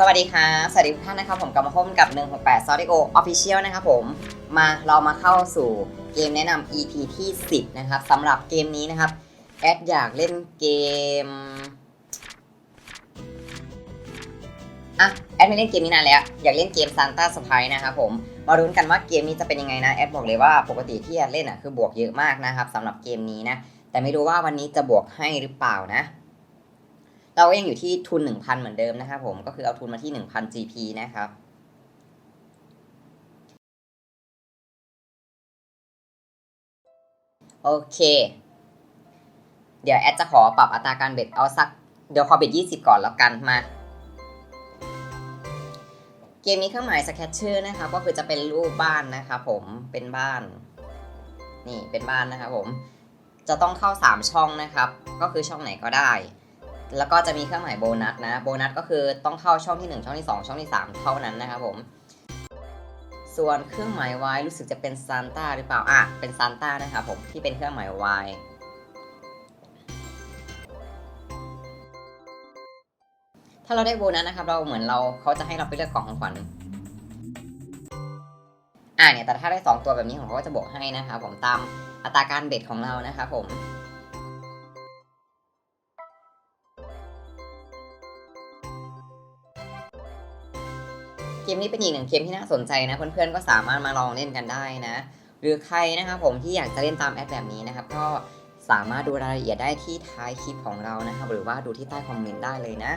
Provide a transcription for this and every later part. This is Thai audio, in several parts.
สวัสดีค่ะสวัสดีทุกท่านนะครับผมกลับมาพบกับ 168 s o d i o Official นะครับผมมาเรามาเข้าสู่เกมแนะนำ EP ที่ 10 นะครับสำหรับเกมนี้นะครับ แอดอยากเล่นเกมอะแอดไม่เล่นเกมนี้นานแล้ว อยากเล่นเกม Santa Surprise นะครับผมมาลุ้นกันว่าเกมนี้จะเป็นยังไงนะแอดบอกเลยว่าปกติที่แอดเล่นอะคือบวกเยอะมากนะครับสำหรับเกมนี้นะแต่ไม่รู้ว่าวันนี้จะบวกให้หรือเปล่านะ เราก็ยังอยู่ที่ทุน 1,000 เหมือนเดิมนะครับผมก็คือเอาทุนมาที่ 1,000 GP นะครับโอเค เดี๋ยวแอดจะขอปรับอัตราการเบ็ดเอาสัก เดี๋ยวขอเบ็ด20 ก่อนแล้วกันมา เกมนี้เครื่องหมายสแคตเชอร์นะครับก็คือจะเป็นรูปบ้านนะครับผมเป็นบ้าน นี่เป็นบ้านนะครับผม จะต้องเข้า 3 ช่องนะครับ ก็คือช่องไหนก็ได้ แล้วก็จะมีเครื่องหมายโบนัสนะ โบนัสก็คือต้องเข้าช่องที่ 1 ช่องที่ 2 ช่องที่ 3 เท่านั้นนะครับผม ส่วนเครื่องหมาย Y รู้สึกจะเป็นซานต้าหรือเปล่า อะ เป็นซานต้านะครับผมที่เป็นเครื่องหมาย Y ถ้าเราได้โบนัสนะครับ เราเหมือนเราเขาจะให้เราไปเลือกกล่องของขวัญ อ่าเนี่ย แต่ถ้าได้ 2 ตัวแบบนี้ของเขาก็จะบวกให้นะครับผมตามอัตราการเบ็ดของเรานะครับผม มนี้เป็นอีกหนึ่งเกมที่น่าสนใจนะ เพื่อนๆก็สามารถมาลองเล่นกันได้นะ หรือใครนะครับผมที่อยากจะเล่นตามแอปแบบนี้นะครับก็สามารถดูรายละเอียดได้ที่ท้ายคลิปของเรานะครับหรือว่าดูที่ใต้คอมเมนต์ได้เลยนะ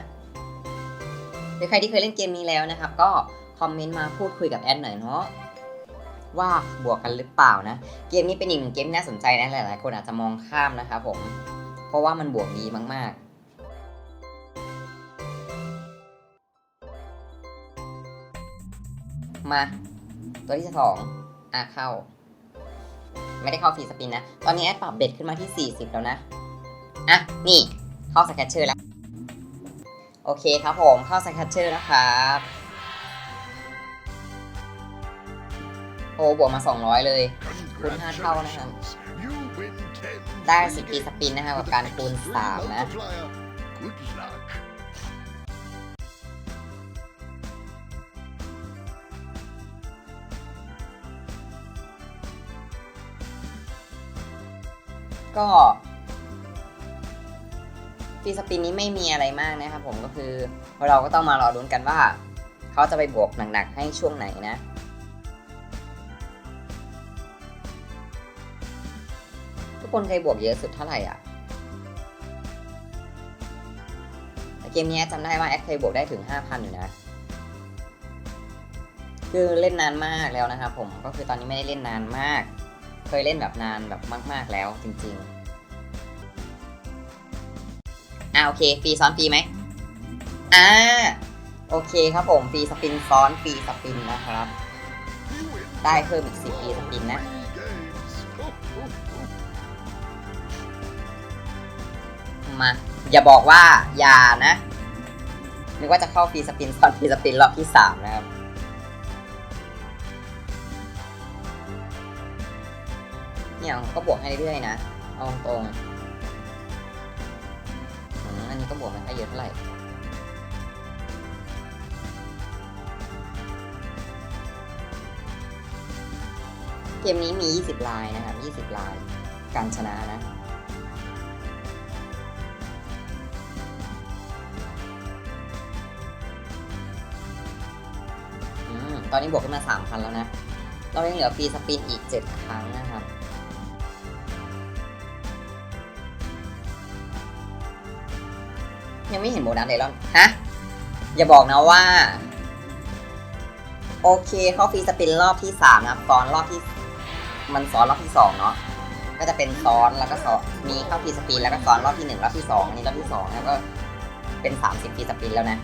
หรือใครที่เคยเล่นเกมนี้แล้วนะครับ ก็คอมเมนต์มาพูดคุยกับแอดหน่อยเนาะว่าบวกกันหรือเปล่านะ เกมนี้เป็นอีกหนึ่งเกมที่น่าสนใจนะหลายๆคนอาจจะมองข้ามนะครับผมเพราะว่ามันบวกดีมากๆ มา ตัวที่สองอะเข้า ไม่ได้เข้าฟรีสปินนะ ตอนนี้แอดปรับเบ็ดขึ้นมาที่ 40 แล้วนะ อะ นี่เข้าสแคตเชอร์แล้ว โอเคครับผมเข้าสแคตเชอร์นะครับโอ้บวกมา 200 เลย คูณ 5 เท่านะครับ ได้10ปีสปินนะครับกับการคูณ 3 นะ ก็ฟีสปินนี้ไม่มีอะไรมากนะครับผมก็คือเราก็ต้องมารอลุ้นกันว่า เขาจะไปบวกหนักๆให้ช่วงไหนนะทุกคนเคยบวกเยอะสุดเท่าไหร่อะเกมนี้จำได้ว่าแอดเคยบวกได้ถึง 5,000 อยู่นะ คือเล่นนานมากแล้วนะครับผมก็คือตอนนี้ไม่ได้เล่นนานมาก เคยเล่นแบบนานแบบมาก ๆแล้วจริงๆ อ่าโอเคฟรีซ้อนฟรีไหมอ่าโอเคครับผมฟรีสปินซ้อนฟรีสปินนะครับ ได้เพิ่มอีก10ฟรีสปินนะมาอย่าบอกว่าอย่านะนึกว่าจะเข้าฟรีสปินซ้อนฟรีสปินรอบที่3นะครับ เนี่ยก็บวกให้เรื่อยๆนะ เอาตรงอันนี้ก็บวกไม่ค่อยเยอะเท่าไหร่เกมนี้มี 20 ลายนะครับ 20 ลาย การชนะนะอืมตอนนี้บวกขึ้นมา 3,000 แล้วนะ เรายังเหลือฟรีสปินอีก 7 ครั้งนะครับ ยังไม่เห็นโบนัสเลยรอบฮะ อย่าบอกนะว่า โอเคเข้าฟรีสปินรอบที่3นะซ้อนรอบที่ มันซ้อนรอบที่2เนาะ ก็จะเป็นซ้อนแล้วก็ซ้อน มีเข้าฟรีสปินแล้วก็ซ้อนรอบที่1รอบที่2อันนี้รอบที่2แล้วก็เป็น30ฟรีสปินแล้วนะ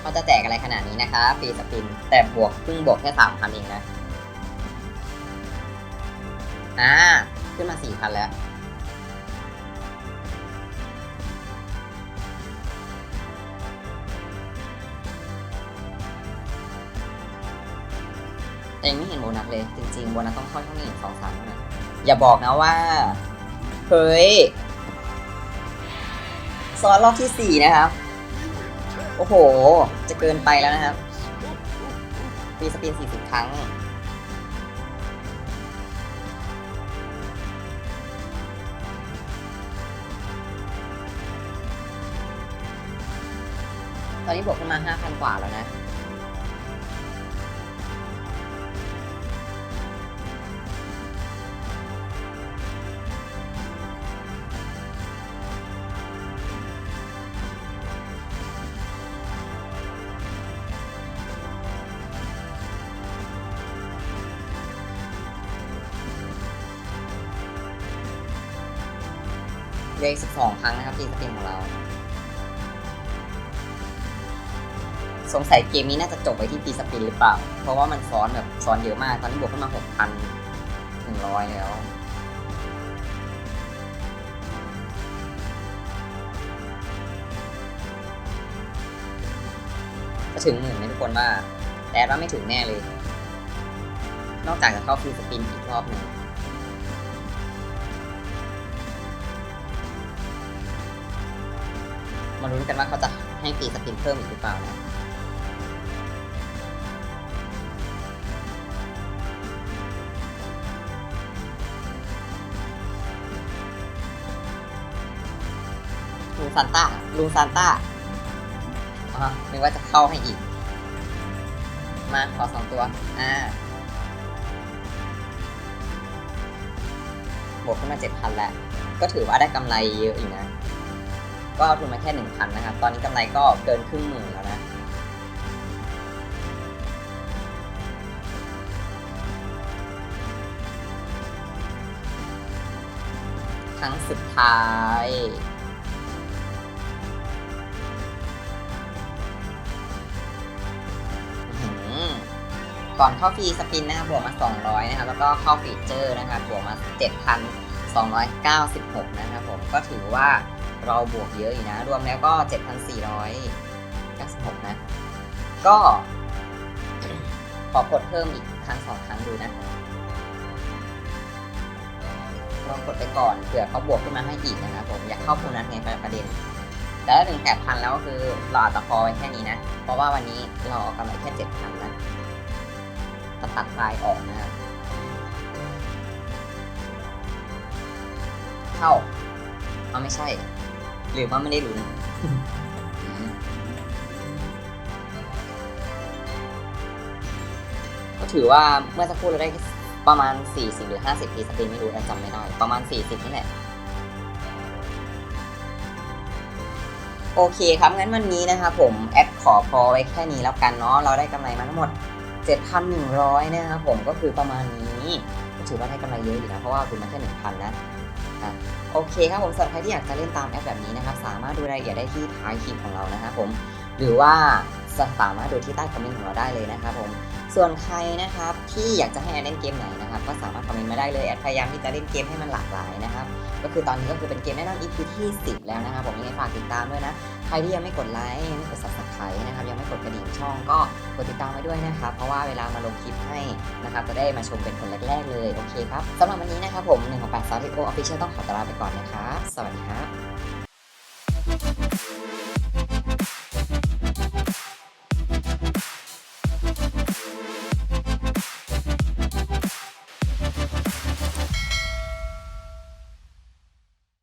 เขาจะแจกอะไรขนาดนี้นะคะฟรีสปิน แต่บวกเพิ่งบวกแค่3,000เองนะ อ่า ขึ้นมา4,000แล้ว แต่ยังไม่เห็นโบนัสเลย จริงๆโบนัสต้องเข้าช่องนี้สองสามเท่านั้นอย่าบอกนะว่า เฮ้ยซ้อนรอบที่สี่นะครับ โอ้โห จะเกินไปแล้วนะครับฟีสปิน40ครั้งตอนนี้บวกขึ้นมา 5,000 กว่าแล้วนะ เลืออีก12 ครั้งนะครับฟรีสปินของเรา สงสัยเกมนี้น่าจะจบไปที่ฟรีสปินหรือเปล่า เพราะว่ามันซ้อนแบบซ้อนเยอะมาก ตอนนี้บวกขึ้นมา 6,100 แล้วจะถึงหมื่นไหมทุกคนว่า แต่ว่าไม่ถึงแน่เลย นอกจากจะเข้าฟรีสปินอีกรอบหนึ่ง มาลุ้นกันว่าเขาจะให้ฟรีสปินเพิ่มอีกหรือเปล่านะลุงซานต้าลุงซานต้าอ๋อนึกว่าจะเข้าให้อีก มาขอสองตัว อ่าบวกขึ้นมาเจ็ดพันแล้ว ก็ถือว่าได้กำไรเยอะอยู่นะ ก็เอาทุนมาแค่หนึ่งพันนะครับ ตอนนี้กำไรก็เกินครึ่งหมื่นแล้วนะ ครั้งสุดท้าย ก่อนเข้าฟรีสปินนะครับ บวกมา 200 นะครับ แล้วก็เข้าฟีเจอร์นะครับ บวกมา 7,296 นะครับผม ก็ถือว่า เราบวกเยอะอยู่นะ รวมแล้วก็ 7,496 นะ ก็ ขอกดเพิ่มอีกครั้งสองครั้งดูนะลองกดไปก่อนเผื่อเขาบวกขึ้นมาให้อีกนะครับผมอยากเข้าโบนัสไงประเด็น แต่ถึงแปดพันแล้วก็คือเราอาจจะพอไว้แค่นี้นะ เพราะว่าวันนี้เราเอากำไรแค่เจ็ดพันนะตัดตัดปลายออกนะครับเข้าเอาไม่ใช่ หรือว่าไม่ได้ลุ้นก็ถือว่าเมื่อสักครู่เราได้ประมาณ 40 หรือ 50ปีสปินไม่รู้จำไม่ได้ ประมาณ 40 นี่แหละ โอเคครับ งั้นวันนี้นะครับผม แอดขอพอไว้แค่นี้แล้วกันเนาะเราได้กำไรมาทั้งหมด 7,100 นะครับผมก็คือประมาณนี้ก็ถือว่าได้กำไรเยอะอยู่นะเพราะว่าคุณมาแค่ 1,000 นะ โอเคครับผมสำหรับใครที่อยากจะเล่นตามแอปแบบนี้นะครับ สามารถดูรายละเอียดได้ที่ท้ายคลิปของเรานะครับผมหรือว่าสามารถดูที่ใต้คอมเมนต์ของเราได้เลยนะครับผมส่วนใครนะครับที่อยากจะให้แอดเล่นเกมไหนนะครับก็สามารถคอมเมนต์มาได้เลยแอดพยายามที่จะเล่นเกมให้มันหลากหลายนะครับก็คือตอนนี้ก็คือเป็นเกมแนะนำ EP ที่ 10 แล้วนะครับผมยังไงฝากติดตามด้วยนะ ครที่ยังไม่กดไลค์ยังไม่กด subscribe นะครับยังไม่กดกระดิ่งช่องก็กดติดตามไว้ด้วยนะครับเพราะว่าเวลามาลงคลิปให้นะครับจะได้มาชมเป็นคนแรก ๆ เลยโอเคครับสำหรับวันนี้นะครับผม1ของ8 s ซอสทิโอออฟฟิเชียลต้องขอตวลาไปก่อนนะครับสวัสดีครับ